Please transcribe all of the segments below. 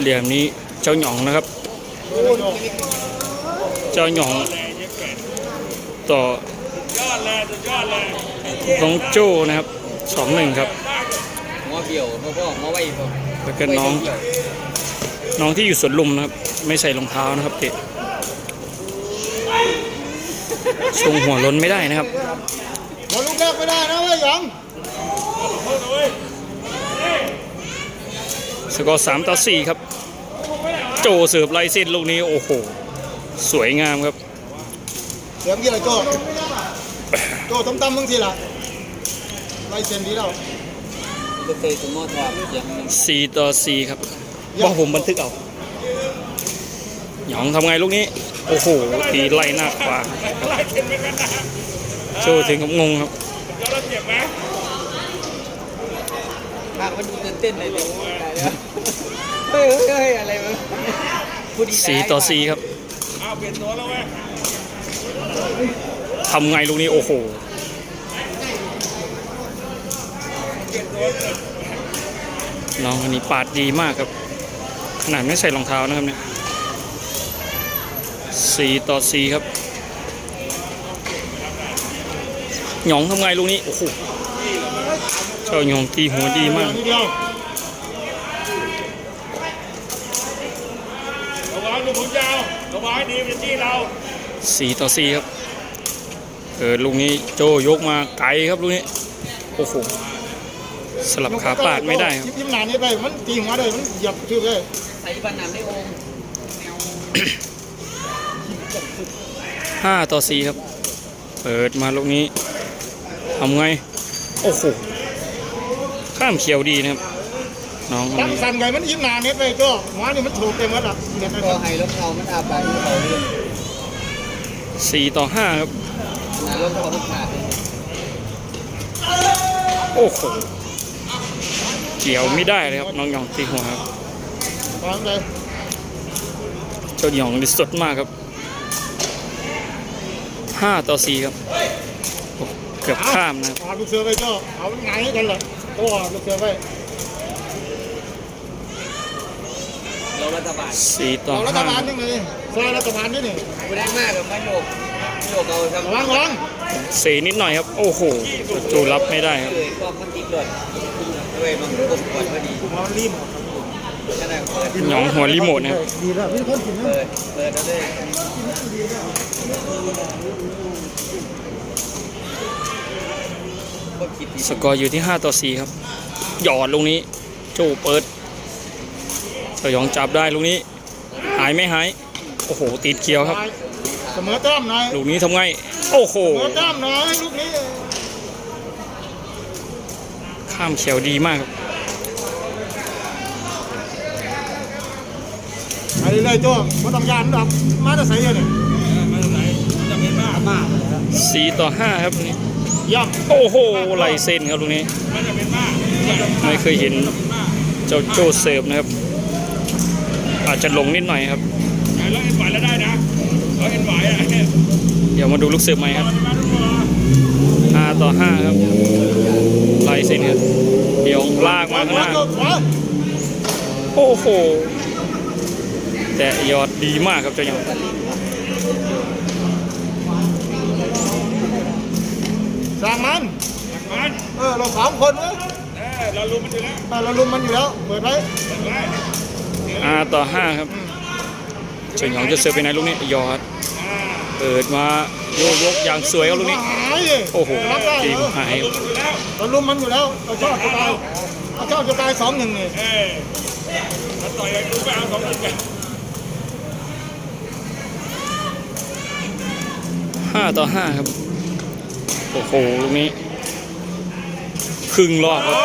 เหลี่ยมนี้เจ้าหยองนะครับ เจ้าหยอง ต่อน้องโจ้นะครับสองหนึ่งครับมอเกี่ยวพ่อพ่อมอไว้พ่อแล้วก็น้อง น้องที่อยู่สวนลุมนะครับ ไม่ใส่รองเท้านะครับเตะชงหัวล้นไม่ได้นะครับเราลูกแรกไม่ได้นะเว้ยหยอง สกอร์สามต่อสี่ครับ โจเสิร์ฟไลเส้นลูกนี้โอ้โห สวยงามครับเดี๋ยวเมื่อกี้อะไรโจ้โจ้ต้มตำมึงทีละไล่เส้นดีแล้วก็เคยสมมติว่าอย่างนึงสี่ต่อสี่ครับว่าผมบันทึกเอาหยองทำไงลูกนี้ โอ้โห ตีไล่หน้าขวาโจถึงกับงงครับภาคมันดูตื่นเต้นเลยเดี๋ยเฮ้ยเฮ้ยอะไรมึงพูดดีสี่ต่อสี่ครับทำไงลูกนี้โอ้โหน้องคนนี้ปาดดีมากครับ ขนาดไม่ใส่รองเท้านะครับเนี่ยสี่ต่อสี่ครับ หยองทำไงลูกนี้ โอ้โห เจ้าหยองตีหัวดีมากนิดเดียวระวังลูกผมยาวระวังให้ดีเป็นที่เราสี่ต่อสี่ครับเออลูกนี้โจยกมาไกลครับลูกนี้โอ้โหสลับขาปาดไม่ได้ครับยิ้มยิ้มหนานี้ไปมันตีหัวเลยมันเหยียบชื่อเลยใส่บันน้ำในองค์ห้าต่อสี่ครับ เปิดมาลูกนี้ทำไง โอ้โห ข้ามเขียวดีนะครับ น้องคนตั้งนี้สั่นไงมันยิ้มหนาเน็ตไปโจ้หัวนี่มันถูกเต็มแล้วล่ะเน็ตไปก็ให้รถเขามันอาบไปเขาเลยสี่ต่อห้าครับ นะรถเขามันขาดโอ้โห เกี่ยวไม่ได้เลยครับ น้องหยองตีหัวครับ ฟังเลยเจ้าหยองนี่สดมากครับห้าต่อสี่ครับโอ้เกือบข้ามนะครับเอาลูกเสือไปโจ้เอาไงกันล่ะ ตัวลูกเสือไปเรารัฐบาลสี่ต่อเอารัฐห้าบาลยังไงซอยรัฐบาลนี่นี่ไม่ได้มากกับมันโยกโยกเอาทำระวังระวังเสนิดหน่อยครับ โอ้โหจูรับไม่ได้ครับ เลยก็มันติดรถด้วยมันกดกดพอดีหัวรีบขนาดเปิดหยองหัวรีโมทนะครับ ดีแล้วพี่คนกินนะเปิดเปิดแล้วเลยก็คิดดี สกอร์อยู่ที่ 5 ต่อ 4 ครับ หยอดลูกนี้โจเปิดเจ้าหยองจับได้ลูกนี้ หายไม่หาย โอ้โห ติดเขียวครับ เสมอแต้มหน่อยลูกนี้ทำไง โอ้โห เสมอแต้มหน่อยลูกนี้ ข้ามเขียวดีมากครับไปเลยโจ้ไม่ต้องยานดอกมาจะใส่ยังเนี่ย4ต่อ5ครับนี่ ย่ำโอ้โหไหลเส้นครับลูกนี้ ไม่เคยเห็นเจ้าโจเสิร์ฟนะครับ อาจจะลงนิดหน่อยครับแล้วเอ็นไหวแล้วได้นะเราเอ็นไหวอะเนี่ยเดี๋ยวมาดูลูกเสิร์ฟใหม่ครับ5ต่อ5ครับไล่เส้นครับเดี๋ยวลากมาข้างหน้าโจ้ขวาโอ้โหแต่ยอดดีมากครับเจ้าหยอง สร้างมัน มันเออเราสามคนเว้ยเออเรารู้มันอยู่แล้วเออเราลุมมันอยู่แล้ว เปิดไว้เปิดไว้อาต่อ5ครับเจ้าหยองจะเสิร์ฟไปไหนลูกนี้ยอดอ่าเปิดมาโยกยกอย่างสวยครับลูกนี้ หายเลยโอ้โหรับได้ทีมเหรอหายรู้มันอยู่แล้วเราลุมมันอยู่แล้วเราชอบจะตายเราชอบจะตายสองหนึ่งนี่เออถ้าต่อยกันกูไปเอาสองคนกัน5ต่อ5ครับ โอ้โหลูกนี้ ครึ่งรอบครับ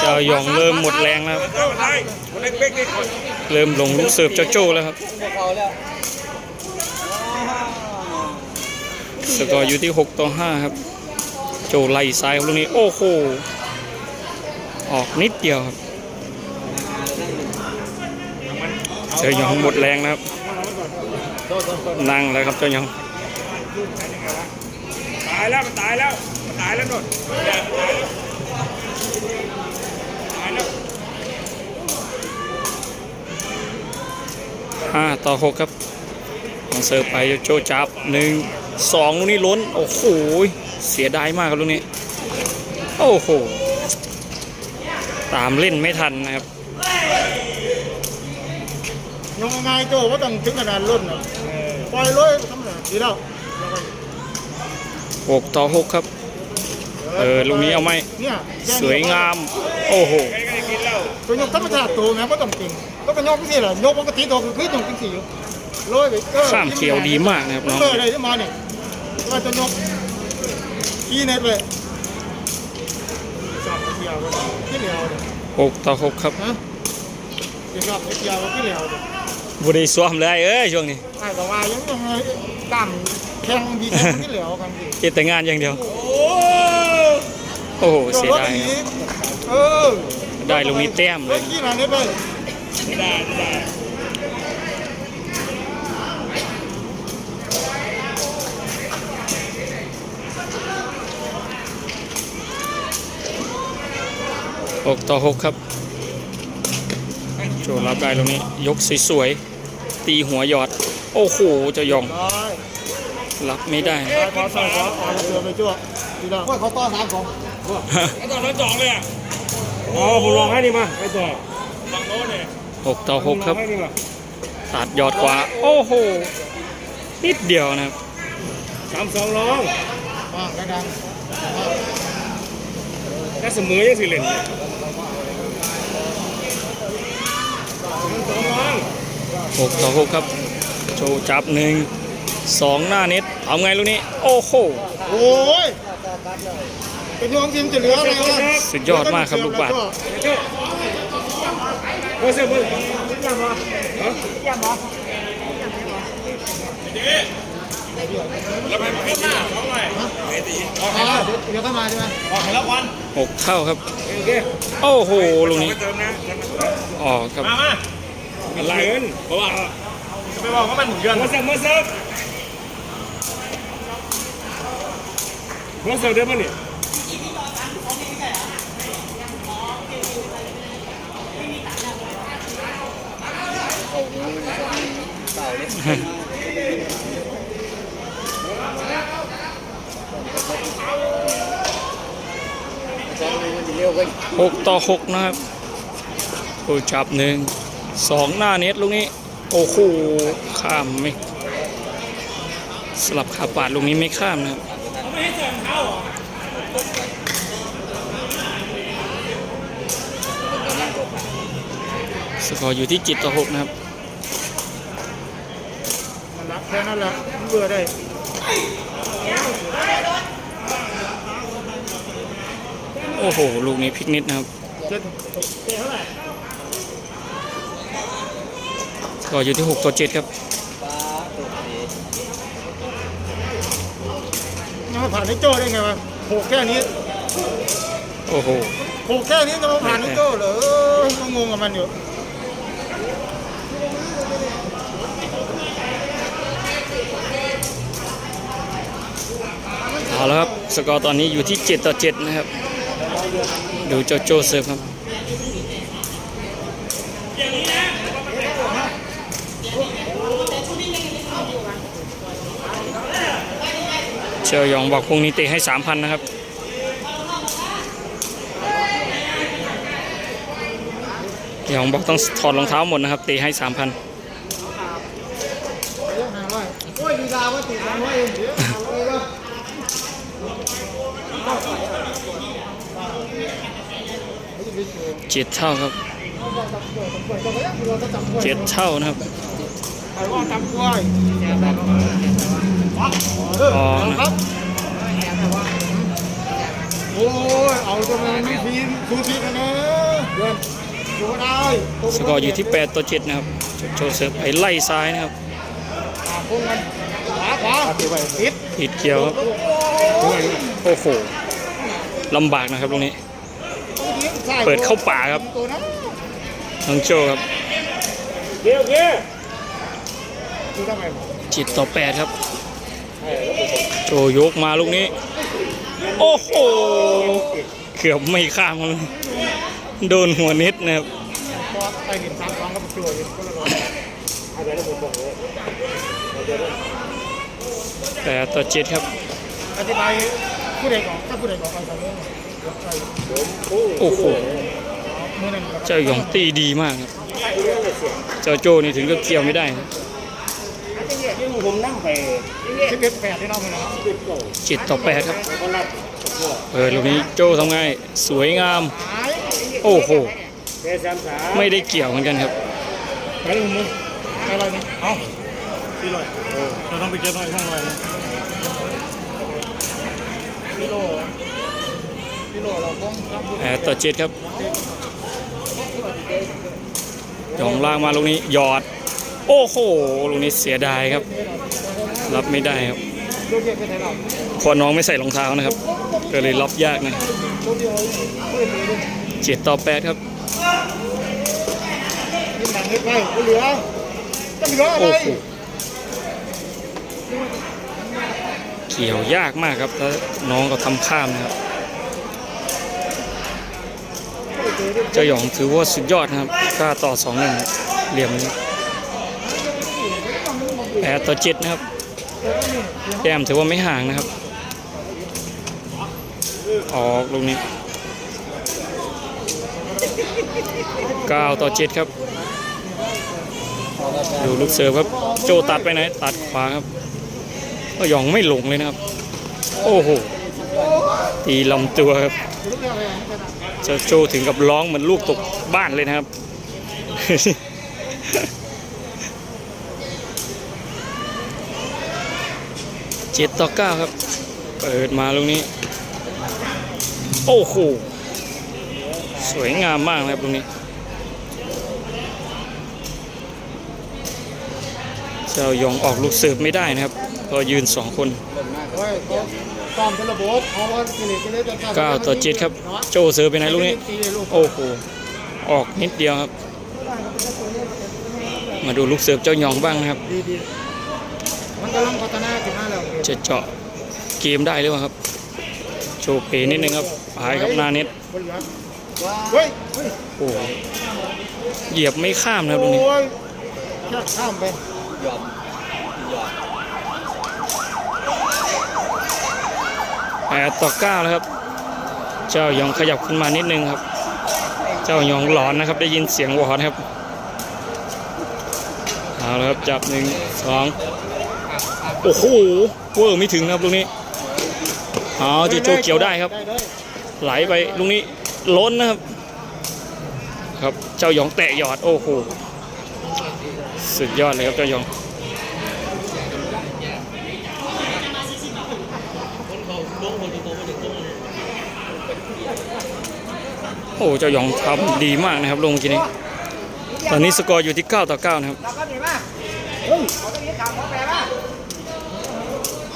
เจ้าหยองเริ่มหมดแรงแล้วครับเริ่มลงลูกเสิร์ฟเจ้าโจ้แล้วครับพวกเขาแล้วสกอร์อยู่ที่ 6 ต่อ 5 ครับ โจไล่ซ้ายลูกนี้ โอ้โห ออกนิดเดียวครับเจ้าหยองหมดแรงนะครับ นั่งแล้วครับเจ้าหยองายแล้วมันตายแล้วมันตายแล้วนุ่นเนี่ตายแล้วห้าต่อหกครับลองเซอร์ไปโจจับหนึ่งสองลูกนี้ล้น โอ้โหเสียดายมากครับลูกนี้ โอ้โหตามเล่นไม่ทันนะครับน้งไงโจว่าต้องถึงขนาดล้นปล่อยเลยทำไงดีแล้ว หกต่อหกครับ เออลูกนี้เอาไหมเนี่ยแค่นี้สวยงาม โอ้โหใครก็ได้กินแล้วตัวยกธรรมชาติตัวไงก็ต้องจริงก็เป็นยกที่แหละยกปกติตัวคือคือยกจริงๆอยู่โรยไปออข้ามเขียวดีมากนะครับน้องเออเลยที่มาเนี่ยก็จะยกขี้เน็ตเลยสามเขียวเลยขี้เหลียวเลยหกต่อหกครับฮะเดี๋ยวรอบเขียวกับขี้เหลียวเลยบุรีซ้อมเลยเอ้ยช่วงนี้ไอ้แต่ว่ายังยังไงกล้าม แข็งดีแข็งขี้เหลียวกันดีเฮ็ดแต่งานอย่างเดียว โอ้โหเสียดายครับเออได้ลูกนี้แต้มเลยขี้หนาเนี่ยไปไม่ได้ไม่ได้หกต่อหกครับโจรับได้ตรงนี้ ยกสวยๆตีหัวหยอด โอ้โหเจะยอง ได้ รับไม่ได้ ขอใส่ขอเอเสือไปจ้วดีแล้วเขาต้อนน้ำของไอ้ต่อทั้งสองเลยอะอ๋อผมลองให้นี่มาไปต่อฝั่งโน้นเนี่ยหกต่อหกครับตัดยอดขวาโอ้โหนิดเดียวนะครับสามสองลองว่างกระดังถ้าเสมอยังสิเล่นหกต่อหกครับโจจับหนึ่ง สองหน้าเน็ตเอาไงลูกนี้ โอ้โหโอ้ยเป็นยองทีมจะเหลืออะไรวะสุดยอดมากครับลูกบาศก์เบอร์เสือเบอร์แล้วไปให้ตีสองหน่อยให้ตีอ่าเดี๋ยวเข้ามาใช่ไหมออกให้แล้ววันหกเท่าครับโอเคโอ้โหลูกนี้ไปเติมนะออกครับมามาอะไรเพราะว่าจะไปบอกว่ามันหมุนเยือนมาเสิร์ฟมาเสิร์ฟ มาเสร์ฟเดี๋ยวมันนี่หกต่อหกนะครับโอ้จับหนึ่งสองหน้าเน็ตลูกนี้ โอ้โหข้ามไม่สลับขาปาดลูกนี้ไม่ข้ามนะครับ สกอร์อยู่ที่จิตต่อหกนะครับมันรักแค่นั้นแหละมันเบื่อได้โอ้โห ลูกนี้พลิกนิดนะครับเจ็ดเท่าไหร่สกอร์อยู่ที่หกต่อเจ็ดครับ ยังมา ผ่านไอ้โจ้ได้ไงวะโขกแค่นี้โอ้โหโขกแค่นี้จะมาผ่านไอ้โจ้เหรอเออก็งงกับมันอยู่เอาแล้วครับ สกอร์ตอนนี้อยู่ที่ 7 ต่อ 7 นะครับ ดูเจ้าโจเซิร์ฟครับ เชียองบอกพรุ่งนี้เตะให้3,000นนะครับ ยองบอกต้องถอดรองเท้าหมดนะครับ เตะให้สาร้อยวะเจ็ดเท่าครับ เจ็ดเท่านะครับ ไอ้ว่าทำกล้วยอ๋อครับ โอ้ย เอาจนมันไม่พีนสูสีกันนะเดินอยู่ได้สกอร์อยู่ที่ 8 ต่อ 7 นะครับโจเซิร์ฟไปไล่ซ้ายนะครับขาพุ่งกันขวาขวาติดไว้ติดผิดเกี่ยวครับ โอ้โหลำบากนะครับตรงนี้ เปิดเข้าป่าครับตัวนั้นน้องโจครับเดี๋ยวเดี๋ยวคือทำไม จิตต่อ8ครับ โจยกมาลูกนี้ โอ้โห เกือบไม่ข้ามเลยโดนหัวเน็ตนะครับพอไปเห็นสามสองก็ไปช่วยก็ละร้อยไอ้เดี๋ยวผมบอกเลยเดี๋ยวแปดต่อเจ็ดครับอธิบายผู้ใดก่อนถ้าผู้ใดก่อนไปก่อนเลยโอ้โหมือหนึ่งครับเจ้าหยองตีดีมากครับ เจ้าโจนี่ถึงก็เกี่ยวไม่ได้ครับ ที่ผมนั่งไปสิบเอ็ดแปดที่น้องมือนะครับติดโก้เจ็ดต่อแปดครับ ก็รับเออลูกนี้โจทำไงสวยงามหายโอ้โหแค่สามสามไม่ได้เกี่ยวเหมือนกันครับ ไปเลยมึงอะไรนี่เอาพี่ลอยเราต้องไปเก็บไว้ข้างในนะกิโลกิโลเราต้องรับแปดต่อเจ็ดครับหยองล่างมาลูกนี้หยอด โอ้โห ลูกนี้เสียดายครับ รับไม่ได้ครับลูกเดียวไปไหนเราเพอน้องไม่ใส่รองเท้านะครับ ก็เลยรับยากนะลูกเดียวเพื่อนเลยเจ็ดต่อแปดครับหนังให้ไปเหลือจะเหลือโอ้โหเกี่ยวยากมากครับถ้าน้องเขาทำข้ามนะครับ เจ้าหยองถือว่าสุดยอดนะครับกล้าต่อสองหนึ่งเหลี่ยมนี้ แปดต่อเจ็ดนะครับแต้มถือว่าไม่ห่างนะครับ ออกลูกนี้เก้าต่อเจ็ดครับ ดูลูกเสิร์ฟครับ โจตัดไปไหน ตัดขวาครับ ก็ยองไม่หลงเลยนะครับ โอ้โห ตีลำตัวครับลูกเดียวอะโจถึงกับร้องเหมือนลูกตกบ้านเลยนะครับ เจ็ดต่อเก้าครับ เปิดมาลูกนี้ โอ้โห สวยงามมากนะครับตรงนี้ เจ้ายองออกลูกเสิร์ฟไม่ได้นะครับ ก็ยืนสองคนเก้าต่อเจ็ดครับ โจเสิร์ฟไปไหนลูกนี้ โอ้โห ออกนิดเดียวครับ มาดูลูกเสิร์ฟเจ้ายองบ้างนะครับมันกำลังพัฒนาขึ้นมา จะเจาะเกมได้หรือเปล่าครับ โชว์เปนิดนึงครับปลายครับหน้าเน็ตคนเหลือเฮ้ยโอ้โหเหยียบไม่ข้ามนะครับตรงนี้แค่ข้ามไปยอมยอมแปดต่อเก้าแล้วครับ เจ้ายองขยับขึ้นมานิดนึงครับ เจ้ายองหลอนนะครับ ได้ยินเสียงวอร์ดครับ เอาแล้วครับ จับหนึ่งสอง โอ้โหเวอร์ไม่ถึงนะครับลูกนี้เอาเจโจเกี่ยวได้ครับได้เลยไหลไปลูกนี้ล้นนะครับ ครับเจ้าหยองแตะหยอดโอ้โหสุดยอดเลยครับเจ้าหยองโอ้เจ้าหยองทำดีมากนะครับลงเมื่อกี้นี้ตอนนี้สกอร์อยู่ที่ 9 ต่อ 9 นะครับ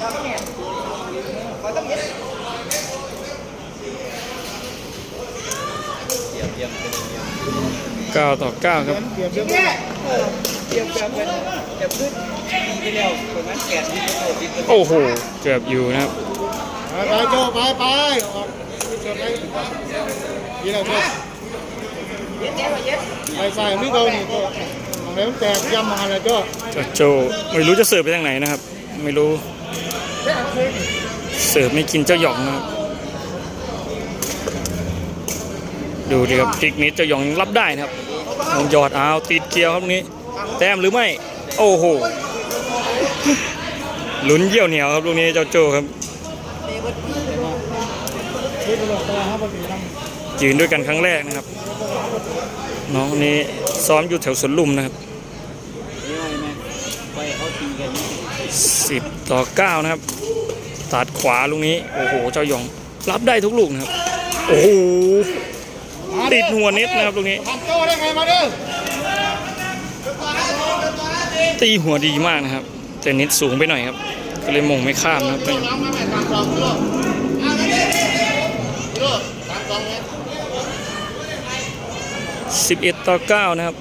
เก้าต้องมีข่าวเขาแปลมาเราก็มีเขาต้องมีเยี่ยมเตรียม9ต่อ9ครับเปลี่ยนเปลี่ยนที่เดียมแบบเป็นแบบขึ้นปีที่แล้วประมาณแปดโอ้โห เกือบอยู่นะครับ ไปโจไปไปออกเชิญไปดีแล้วโจเย็นเย็นเย็นไปใส่ไม่เกนี่โจของไหนมันแตกยำมาอะไรโจเจ้าโจไม่รู้จะเสิร์ฟไปทางไหนนะครับ ไม่รู้ เสิร์ฟไม่กินเจ้าหยองนะดูดิครับพลิกนิดเจ้าหยองรับได้นะครับลองหยอดเอาติดเกลียวครับตรงนี้ แต้มหรือไม่ โอ้โหลุ้นเยี่ยวเหนียวครับตรงนี้เจ้าโจครับที่ตลอดตัวครับปกตินั่งยืนด้วยกันครั้งแรกนะครับ น้องนี้ซ้อมอยู่แถวสวนลุมนะครับ 10 ต่อ 9 นะครับ ตัดขวาลูกนี้ โอ้โห เจ้าหยอง รับได้ทุกลูกนะครับ โอ้โห ติดหัวเน็ตนะครับลูกนี้ ตีหัวดีมากนะครับ แต่เน็ตสูงไปหน่อยครับ ก็เลยมงไม่ข้ามนะครับสิบเอ็ดต่อเก้านะครับ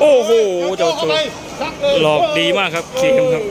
โอ้โห เจ้าตัว เอาไปซักเลยหลอกดีมากครับเกมครับ